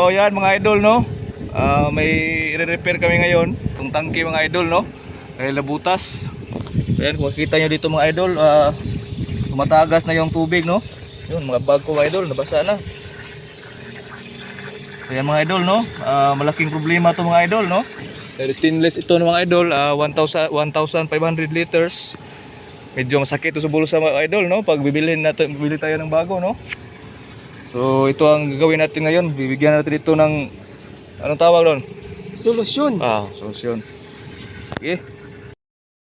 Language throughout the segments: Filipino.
So yan mga idol no. Ah, may re-repair kami ngayon. Itong tangke mga idol no. Dahil nabutas. So yan kung makikita nyo dito mga idol. ah, tumatagas na yung tubig no. Yun mga bag ko mga idol. Nabasa na. So yan mga idol no. Ah, malaking problema to mga idol no. Stainless ito mga idol. 1,000 1,500 liters. Medyo masakit to sa bulsa mga idol no. Pag bibilhin natin, bibili tayo ng bago no. So ito ang gagawin natin ngayon. Bibigyan natin ito ng anong tawag doon? Solusyon. Ah, solusyon. Sige.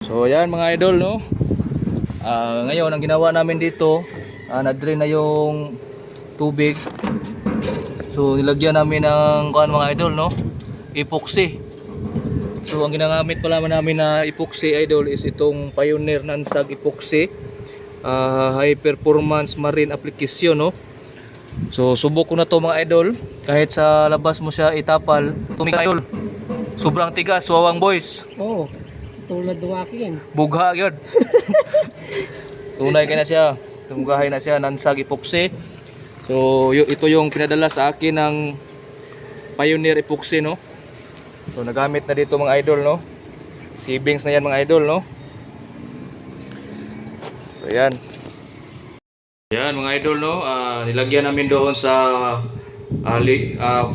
So ayan mga idol no. Ah, ngayon ang ginawa namin dito, ah, na-drain na yung tubig. So nilagyan namin ng kuan mga idol no, epoxy. So ang ginagamit pala namin na epoxy idol is itong Pioneer Nansag epoxy. ah, high performance marine application no. So subok ko na to mga idol. Kahit sa labas mo siya itapal, tumig idol. Sobrang tigas, wawang boys. Oo. Oh, tulad ng akin. Bugha yun. Tunay ka na siya. Tumugahay na siya nansag epoxy. So ito yung pinadala sa akin ng Pioneer epoxy no. So nagamit na dito mga idol no. Savings na yan mga idol no. So yan. Yan mga idol no. Ah, nilagyan namin doon sa ali ah,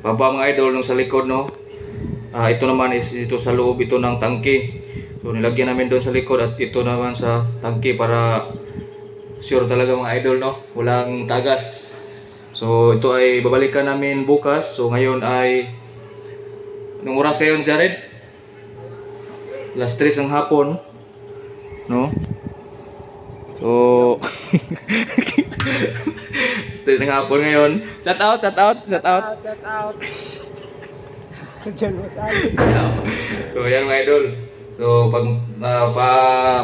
baba mga idol nung sa likod no. Ah, ito naman is ito sa loob ito ng tangke. So nilagyan namin doon sa likod at ito naman sa tangke para sure talaga mga idol no. Walang tagas. So ito ay babalikan namin bukas. So ngayon ay Anong oras kayo Jared? Last 3 ang hapon. No? So Last 3 ng hapon ngayon. Shout out, shout out, shout out. Shout out. Mo tayo. so yan mga idol. So pag ah, pa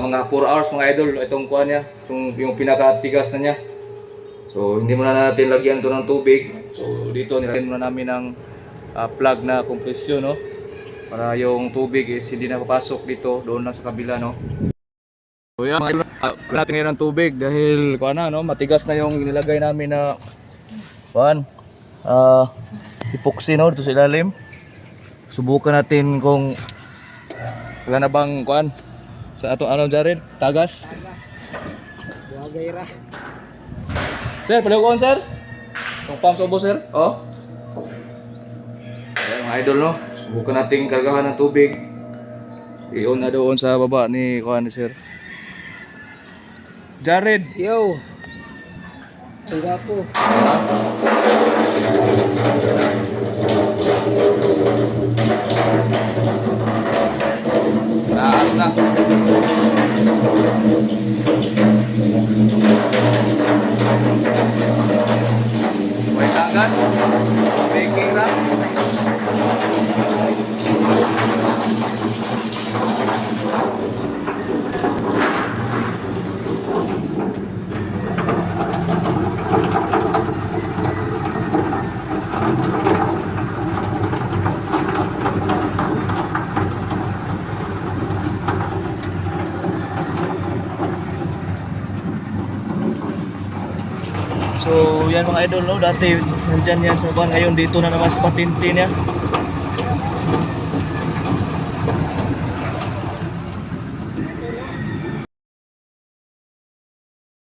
mga 4 hours mga idol itong kuha niya, itong yung pinakatigas na niya. So hindi muna natin lagyan ito ng tubig. So dito nilagyan muna namin ng ah, plug na kompresyon no. Para yung tubig is hindi na papasok dito, doon lang sa kabila no. So yan mga idol, uh, natin ngayon ng tubig dahil kuha na no, matigas na yung nilagay namin na kuhan. Ah, epoxy no dito sa ilalim. Subukan natin kung wala na bang kuan sa ato ano Jared tagas. Wagay ra. Sir, pala ko sir. Kung pump sa ubo sir. Oh. Ayan mga idol no. Subukan nating kargahan ng tubig. I-on na doon sa baba ni kuan ni sir. Jared, Yo. Tungga ko. So yan mga idol no, dati nandyan yan sa kuan ngayon dito na naman sa patinti niya.